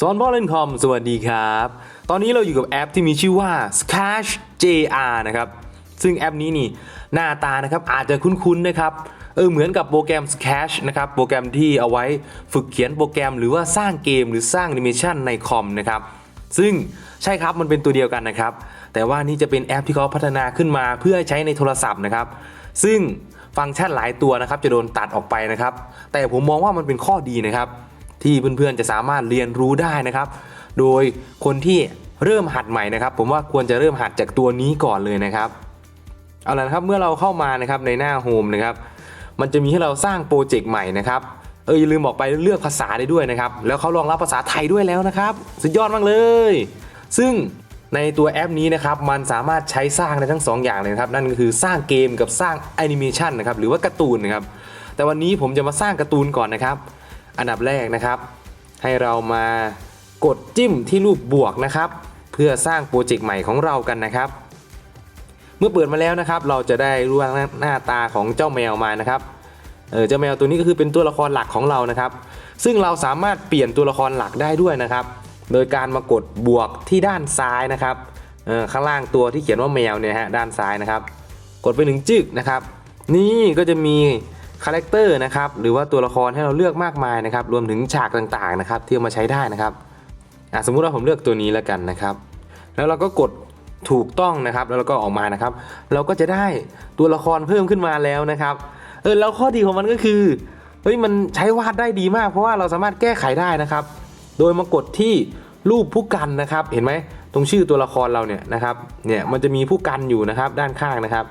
สอนบอลเล่นคอม สวัสดีครับ ตอนนี้เราอยู่กับแอปที่มีชื่อว่า Scratch JR นะครับ ซึ่งแอปนี้นี่หน้าตานะครับอาจจะคุ้นๆนะครับ เออเหมือนกับโปรแกรม Scratch นะครับ โปรแกรมที่เอาไว้ฝึกเขียนโปรแกรมหรือว่าสร้างเกมหรือสร้างแอนิเมชันในคอมนะครับ ซึ่งใช่ครับมันเป็นตัวเดียวกันนะครับ แต่ว่านี่จะเป็นแอปที่เขาพัฒนาขึ้นมาเพื่อใช้ในโทรศัพท์นะครับ ซึ่งฟังก์ชันหลายตัวนะครับจะโดนตัดออกไปนะครับ แต่ผมมองว่ามันเป็นข้อดีนะครับ ที่เพื่อนๆจะสามารถเรียนรู้ได้นะครับ โดยคนที่เริ่มหัดใหม่นะครับ ผมว่าควรจะเริ่มหัดจากตัวนี้ก่อนเลยนะครับเอาละครับเมื่อเราเข้ามานะครับในหน้าโฮมนะครับมันจะมีให้เราสร้างโปรเจกต์ใหม่นะครับเอออย่าลืมบอกไปเลือกภาษาได้ด้วยนะครับ แล้วเขารองรับภาษาไทยด้วยแล้วนะครับ สุดยอดมากเลย ซึ่งในตัวแอปนี้นะครับมันสามารถใช้สร้างได้ทั้ง 2 อย่างเลยครับ นั่นก็คือสร้างเกมกับสร้างแอนิเมชันนะครับหรือว่าการ์ตูนนะครับแต่วันนี้ผมจะมาสร้างการ์ตูนก่อนนะครับ อันดับแรกนะครับ ให้เรามากดจิ้มที่รูปบวกนะครับ เพื่อสร้างโปรเจกต์ใหม่ของเรากันนะครับ เมื่อเปิดมาแล้วนะครับ เราจะได้รูปหน้าตาของเจ้าแมวมานะครับเออเจ้าแมวตัวนี้ก็คือเป็นตัวละครหลักของเรานะครับ ซึ่งเราสามารถเปลี่ยนตัวละครหลักได้ด้วยนะครับ โดยการมากดบวกที่ด้านซ้ายนะครับเออข้างล่างตัวที่เขียนว่าแมวเนี่ยฮะด้านซ้ายนะครับ กดไปหนึ่งจึกนะครับ นี่ก็จะมี คาแรคเตอร์นะครับหรือว่าตัวละครให้เราเลือกมากมายนะครับรวมถึงฉากต่างๆนะครับที่เอามาใช้ได้นะครับสมมุติว่าผมเลือกตัวนี้แล้วกันนะครับ แล้วเราก็กดถูกต้องนะครับ แล้วเราก็ออกมานะครับ เราก็จะได้ตัวละครเพิ่มขึ้นมาแล้วนะครับเออแล้วข้อดีของมันก็คือเฮ้ยมันใช้วาดได้ดีมาก เพราะว่าเราสามารถแก้ไขได้นะครับ โดยมากดที่รูปผู้กันนะครับ เห็นไหมตรงชื่อตัวละครเราเนี่ยนะครับเนี่ยมันจะมีผู้กันอยู่นะครับด้านข้างนะครับ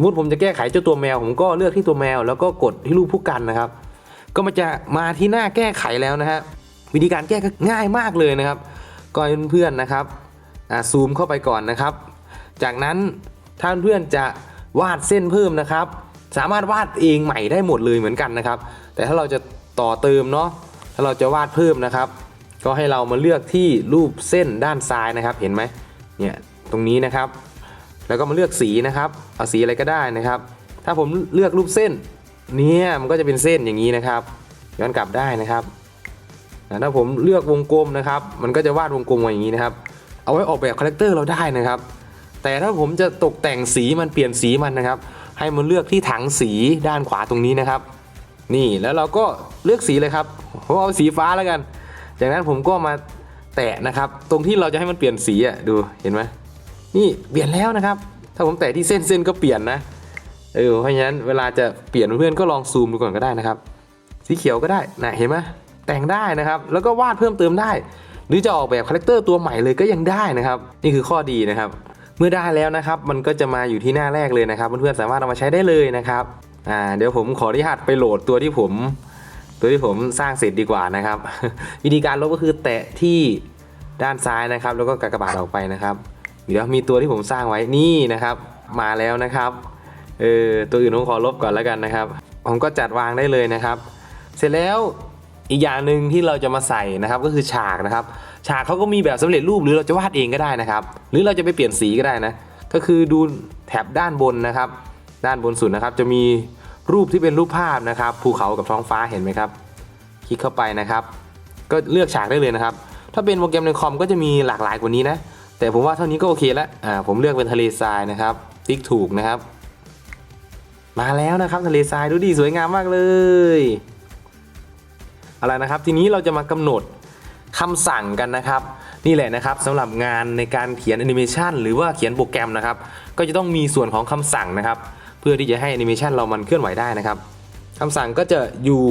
มมุติผมจะแก้ไขเจ้าตัวแมว ผมก็เลือกที่ตัวแมว แล้วก็กดที่รูปผู้กันนะครับ ก็มันจะมาที่หน้าแก้ไขแล้วนะฮะวิธีการแก้ก็ง่ายมากเลยนะครับก็ให้เพื่อนๆนะครับซูมเข้าไปก่อนนะครับ จากนั้นถ้าเพื่อนจะวาดเส้นเพิ่มนะครับ สามารถวาดเองใหม่ได้หมดเลยเหมือนกันนะครับ แต่ถ้าเราจะต่อเติมเนาะถ้าเราจะวาดเพิ่มนะครับ ก็ให้เรามาเลือกที่รูปเส้นด้านซ้ายนะครับเห็นไหมเนี่ยตรงนี้นะครับ แล้วก็มาเลือกสีนะครับเอาสีอะไรก็ได้นะครับ ถ้าผมเลือกรูปเส้นเนี่ยมันก็จะเป็นเส้นอย่างนี้นะครับย้อนกลับได้นะครับถ้าผมเลือกวงกลมนะครับ มันก็จะวาดวงกลมมาอย่างนี้นะครับ เอาไว้ออกแบบคาแรคเตอร์เราได้นะครับ แต่ถ้าผมจะตกแต่งสีมันเปลี่ยนสีมันนะครับ ให้มันเลือกที่ถังสีด้านขวาตรงนี้นะครับ นี่แล้วเราก็เลือกสีเลยครับผมเอาสีฟ้าแล้วกัน จากนั้นผมก็มาแตะนะครับ ตรงที่เราจะให้มันเปลี่ยนสีอะดูเห็นไหม นี่เปลี่ยนแล้วนะครับ ถ้าผมแตะที่เส้นเส้นก็เปลี่ยนนะเออเพราะฉะนั้นเวลาจะเปลี่ยนเพื่อนก็ลองซูมดูก่อนก็ได้นะครับ สีเขียวก็ได้นะเห็นไหมแต่งได้นะครับ แล้วก็วาดเพิ่มเติมได้ หรือจะออกแบบคาแรคเตอร์ตัวใหม่เลยก็ยังได้นะครับ นี่คือข้อดีนะครับ เมื่อได้แล้วนะครับ มันก็จะมาอยู่ที่หน้าแรกเลยนะครับเพื่อนๆสามารถเอามาใช้ได้เลยนะครับอ่าเดี๋ยวผมขออนุญาตไปโหลดตัวที่ผม ตัวที่ผมสร้างเสร็จดีกว่านะครับ วิธีการลบก็คือแตะที่ด้านซ้ายนะครับ แล้วก็กากบาทออกไปนะครับ เดี๋ยวมีตัวที่ผมสร้างไว้นี่นะครับ มาแล้วนะครับเออตัวอื่นผมขอลบก่อนแล้วกันนะครับ ผมก็จัดวางได้เลยนะครับ เสร็จแล้วอีกอย่างหนึ่งที่เราจะมาใส่นะครับก็คือฉากนะครับ ฉากเขาก็มีแบบสำเร็จรูปหรือเราจะวาดเองก็ได้นะครับ หรือเราจะไปเปลี่ยนสีก็ได้นะ ก็คือดูแถบด้านบนนะครับ ด้านบนสุดนะครับ จะมีรูปที่เป็นรูปภาพนะครับ ภูเขากับท้องฟ้าเห็นไหมครับ คลิกเข้าไปนะครับ ก็เลือกฉากได้เลยนะครับ ถ้าเป็นโปรแกรมในคอมก็จะมีหลากหลายกว่านี้นะ แต่ผมว่าเท่านี้ก็โอเคแล้วอ่าผมเลือกเป็นทะเลทรายนะครับ ติ๊กถูกนะครับ มาแล้วนะครับทะเลทรายดูดีสวยงามมากเลยอาละนะครับ ทีนี้เราจะมากำหนดคำสั่งกันนะครับ นี่แหละนะครับสำหรับงานในการเขียนแอนิเมชันหรือว่าเขียนโปรแกรมนะครับ ก็จะต้องมีส่วนของคำสั่งนะครับ เพื่อที่จะให้แอนิเมชันเรามันเคลื่อนไหวได้นะครับคำสั่งก็จะอยู่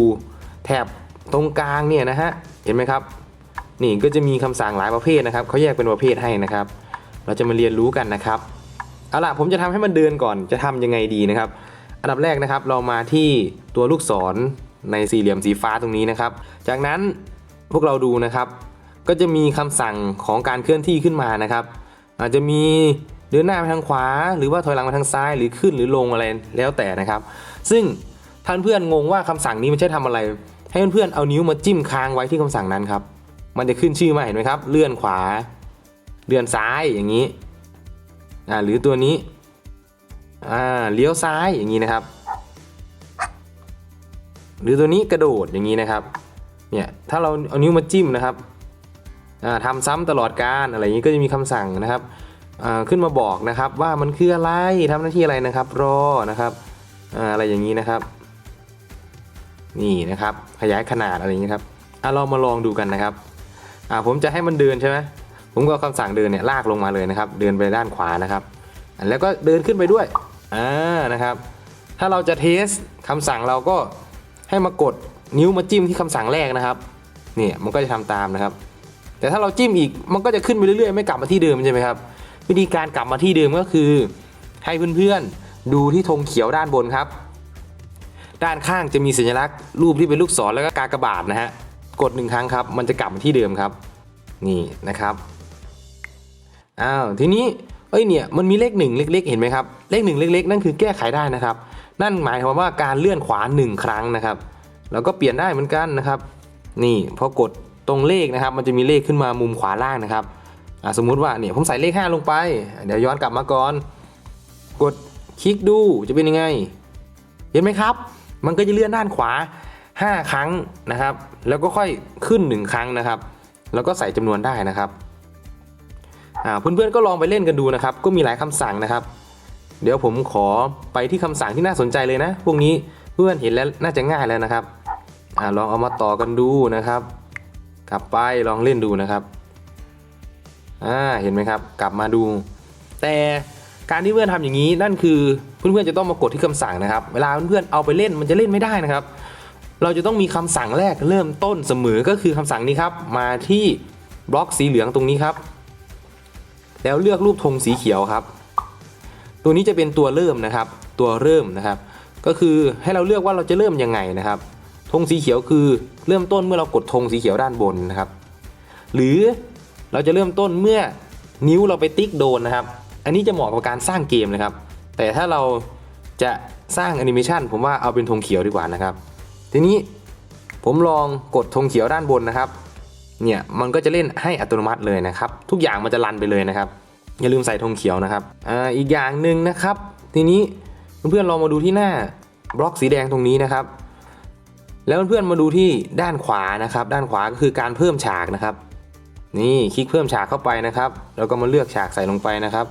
แถบตรงกลางเนี่ยนะฮะเห็นไหมครับ นี่ก็จะมีคำสั่งหลายประเภทนะครับเขาแยกเป็นประเภทให้นะครับ เราจะมาเรียนรู้กันนะครับเอาล่ะผมจะทำให้มันเดินก่อนจะทำยังไงดีนะครับ อันดับแรกนะครับเรามาที่ตัวลูกศรในสี่เหลี่ยมสีฟ้าตรงนี้นะครับ จากนั้นพวกเราดูนะครับ ก็จะมีคำสั่งของการเคลื่อนที่ขึ้นมานะครับ อาจจะมีเดินหน้าไปทางขวา หรือว่าถอยหลังไปทางซ้ายหรือขึ้นหรือลงอะไรแล้วแต่นะครับ ซึ่งท่านเพื่อนงงว่าคำสั่งนี้มันใช้ทำอะไร ให้เพื่อนๆเอานิ้วมาจิ้มค้างไว้ที่คำสั่งนั้นครับ มันจะขึ้นชื่อมาเห็นไหมครับ เลื่อนขวา เลื่อนซ้ายอย่างนี้อ่าหรือตัวนี้อ่าเลี้ยวซ้ายอย่างนี้นะครับ หรือตัวนี้กระโดดอย่างนี้นะครับเนี่ยถ้าเราเอานิ้วมาจิ้มนะครับอ่าทำซ้ำตลอดการอะไรอย่างนี้ก็จะมีคำสั่งนะครับอ่าขึ้นมาบอกนะครับว่ามันคืออะไรทำหน้าที่อะไรนะครับรอนะครับอ่าอะไรอย่างนี้นะครับ นี่นะครับขยายขนาดอะไรอย่างนี้ครับอะเรามาลองดูกันนะครับ อ่าผมจะให้มันเดินใช่ไหมผมก็เอาคำสั่งเดินเนี่ยลากลงมาเลยนะครับ เดินไปด้านขวานะครับ แล้วก็เดินขึ้นไปด้วยอ่านะครับ ถ้าเราจะเทสคำสั่งเราก็ให้มากดนิ้วมาจิ้มที่คำสั่งแรกนะครับเนี่ยมันก็จะทำตามนะครับ แต่ถ้าเราจิ้มอีกมันก็จะขึ้นไปเรื่อยๆ ไม่กลับมาที่เดิมใช่ไหมครับ วิธีการกลับมาที่เดิมก็คือ ให้เพื่อนๆดูที่ธงเขียวด้านบนครับ ด้านข้างจะมีสัญลักษณ์รูปที่เป็นลูกศรแล้วก็กากบาทนะฮะ กดหนึ่งครั้งครับ มันจะกลับมาที่เดิมครับ นี่นะครับอ้าวทีนี้เอ้ยเนี่ยมันมีเลขหนึ่งเล็กๆเห็นไหมครับเลขหนึ่งเล็ก ๆ นั่นคือแก้ไขได้นะครับ นั่นหมายความว่าการเลื่อนขวาหนึ่งครั้งนะครับแล้วก็เปลี่ยนได้เหมือนกันนะครับ นี่พอกดตรงเลขนะครับ มันจะมีเลขขึ้นมามุมขวาล่างนะครับสมมุติว่าเนี่ยผมใส่เลข 5 ลงไป เดี๋ยวย้อนกลับมาก่อน กดคลิกดูจะเป็นยังไง เห็นไหมครับ มันก็จะเลื่อนด้านขวา 5 ครั้งนะครับ แล้วก็ค่อยขึ้น 1 ครั้งนะครับ แล้วก็ใส่จำนวนได้นะครับอ่าเพื่อนๆก็ลองไปเล่นกันดูนะครับ ก็มีหลายคำสั่งนะครับ เดี๋ยวผมขอไปที่คำสั่งที่น่าสนใจเลยนะ พวกนี้เพื่อนเห็นแล้วน่าจะง่ายแล้วนะครับอ่าลองเอามาต่อกันดูนะครับ กลับไปลองเล่นดูนะครับอ่าเห็นไหมครับ กลับมาดู แต่การที่เพื่อนทำอย่างนี้นั่นคือเพื่อนๆจะต้องมากดที่คำสั่งนะครับ เวลาเพื่อนๆเอาไปเล่นมันจะเล่นไม่ได้นะครับ เราจะต้องมีคำสั่งแรกเริ่มต้นเสมอก็คือคำสั่งนี้ครับ มาที่บล็อกสีเหลืองตรงนี้ครับ แล้วเลือกรูปธงสีเขียวครับ ตัวนี้จะเป็นตัวเริ่มนะครับ ตัวเริ่มนะครับ ก็คือให้เราเลือกว่าเราจะเริ่มยังไงนะครับธงสีเขียวคือเริ่มต้นเมื่อเรากดธงสีเขียวด้านบนนะครับ หรือเราจะเริ่มต้นเมื่อนิ้วเราไปติ๊กโดนนะครับ อันนี้จะเหมาะกับการสร้างเกมนะครับ แต่ถ้าเราจะสร้างแอนิเมชันผมว่าเอาเป็นธงเขียวดีกว่านะครับ ทีนี้ผมลองกดธงเขียวด้านบนนะครับเนี่ยมันก็จะเล่นให้อัตโนมัติเลยนะครับ ทุกอย่างมันจะรันไปเลยนะครับ อย่าลืมใส่ธงเขียวนะครับอ่าอีกอย่างหนึ่งนะครับ ทีนี้เพื่อนๆลองมาดูที่หน้าบล็อกสีแดงตรงนี้นะครับ แล้วเพื่อนๆมาดูที่ด้านขวานะครับ ด้านขวาก็คือการเพิ่มฉากนะครับ นี่คลิกเพิ่มฉากเข้าไปนะครับ แล้วก็มาเลือกฉากใส่ลงไปนะครับ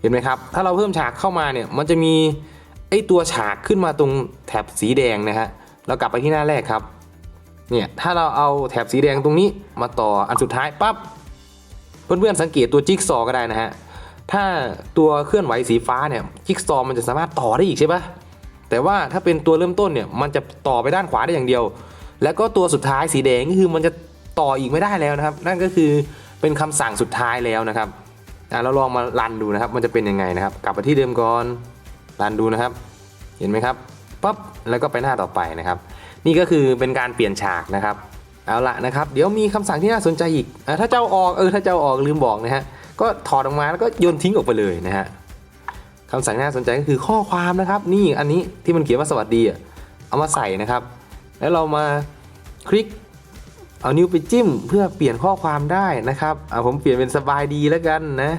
เห็นไหมครับ ถ้าเราเพิ่มฉากเข้ามาเนี่ยมันจะมี ไอตัวฉากขึ้นมาตรงแถบสีแดงนะฮะเรากลับไปที่หน้าแรกครับเนี่ยถ้าเราเอาแถบสีแดงตรงนี้มาต่ออันสุดท้ายปั๊บเพื่อนๆสังเกตตัวจิ๊กซอว์ก็ได้นะฮะถ้าตัวเคลื่อนไหวสีฟ้าเนี่ยจิ๊กซอว์มันจะสามารถต่อได้อีกใช่ปะแต่ว่าถ้าเป็นตัวเริ่มต้นเนี่ยมันจะต่อไปด้านขวาได้อย่างเดียว แล้วก็ตัวสุดท้ายสีแดงก็คือมันจะต่ออีกไม่ได้แล้วนะครับ นั่นก็คือเป็นคำสั่งสุดท้ายแล้วนะครับอะเราลองมารันดูนะครับ มันจะเป็นยังไงนะครับ กลับไปที่เดิมก่อน รันดูนะครับ เห็นไหมครับปั๊บแล้วก็ไปหน้าต่อไปนะครับ นี่ก็คือเป็นการเปลี่ยนฉากนะครับเอาละนะครับเดี๋ยวมีคำสั่งที่น่าสนใจอีกอถ้าเจ้าออกเออถ้าเจ้าออกลืมบอกนะฮะก็ถอดออกมาแล้วก็โยนทิ้งออกไปเลยนะฮะคำสั่งน่าสนใจก็คือข้อความนะครับ นี่อันนี้ที่มันเขียนว่าสวัสดีอะเอามาใส่นะครับ แล้วเรามาคลิกเอานิ้วไปจิ้มเพื่อเปลี่ยนข้อความได้นะครับเอาผมเปลี่ยนเป็นสบายดีแล้วกันนะ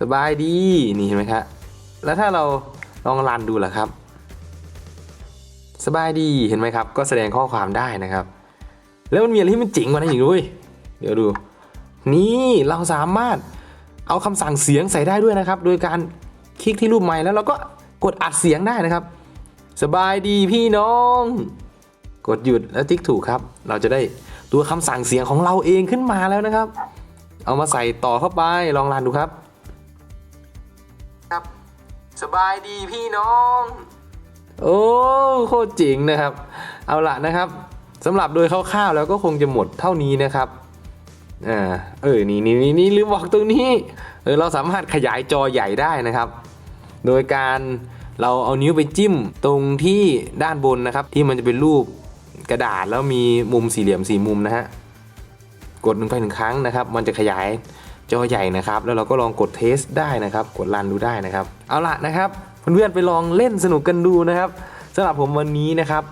สบายดีนี่เห็นไหมครับ แล้วถ้าเราลองรันดูล่ะครับ สบายดีเห็นไหมครับ ก็แสดงข้อความได้นะครับ แล้วมันมีอะไรที่มันเจ๋งกว่านั้นอีกด้วย เดี๋ยวดู นี่เราสามารถเอาคำสั่งเสียงใส่ได้ด้วยนะครับ โดยการคลิกที่รูปไม้แล้วเราก็กดอัดเสียงได้นะครับ สบายดีพี่น้อง กดหยุดแล้วติ๊กถูกครับ เราจะได้ตัวคำสั่งเสียงของเราเองขึ้นมาแล้วนะครับ เอามาใส่ต่อเข้าไปลองรันดูครับ สบายดีพี่น้อง โอ้โคตรเจ๋งนะครับ เอาละนะครับสำหรับโดยคร่าวๆแล้วก็คงจะหมดเท่านี้นะครับอ่าเออนี่นี่นี่นี่ลืมบอกตรงนี้เออเราสามารถขยายจอใหญ่ได้นะครับ โดยการเราเอานิ้วไปจิ้มตรงที่ด้านบนนะครับ ที่มันจะเป็นรูปกระดาษแล้วมีมุมสี่เหลี่ยมสี่มุมนะฮะกดหนึ่งไปหนึ่งครั้งนะครับ มันจะขยาย จอใหญ่นะครับ แล้วเราก็ลองกดเทสได้นะครับ กดรันดูได้นะครับ เอาละนะครับเพื่อนๆไปลองเล่นสนุกกันดูนะครับสำหรับผมวันนี้นะครับ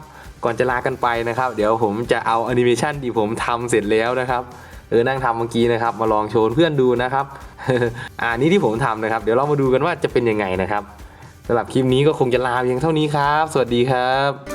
ก่อนจะลากันไปนะครับ เดี๋ยวผมจะเอาแอนิเมชันที่ผมทำเสร็จแล้วนะครับเออนั่งทำเมื่อกี้นะครับ มาลองโชว์เพื่อนดูนะครับอ่านี่ที่ผมทำนะครับ เดี๋ยวเรามาดูกันว่าจะเป็นยังไงนะครับสำหรับคลิปนี้ก็คงจะลาเพียงเท่านี้ครับ สวัสดีครับ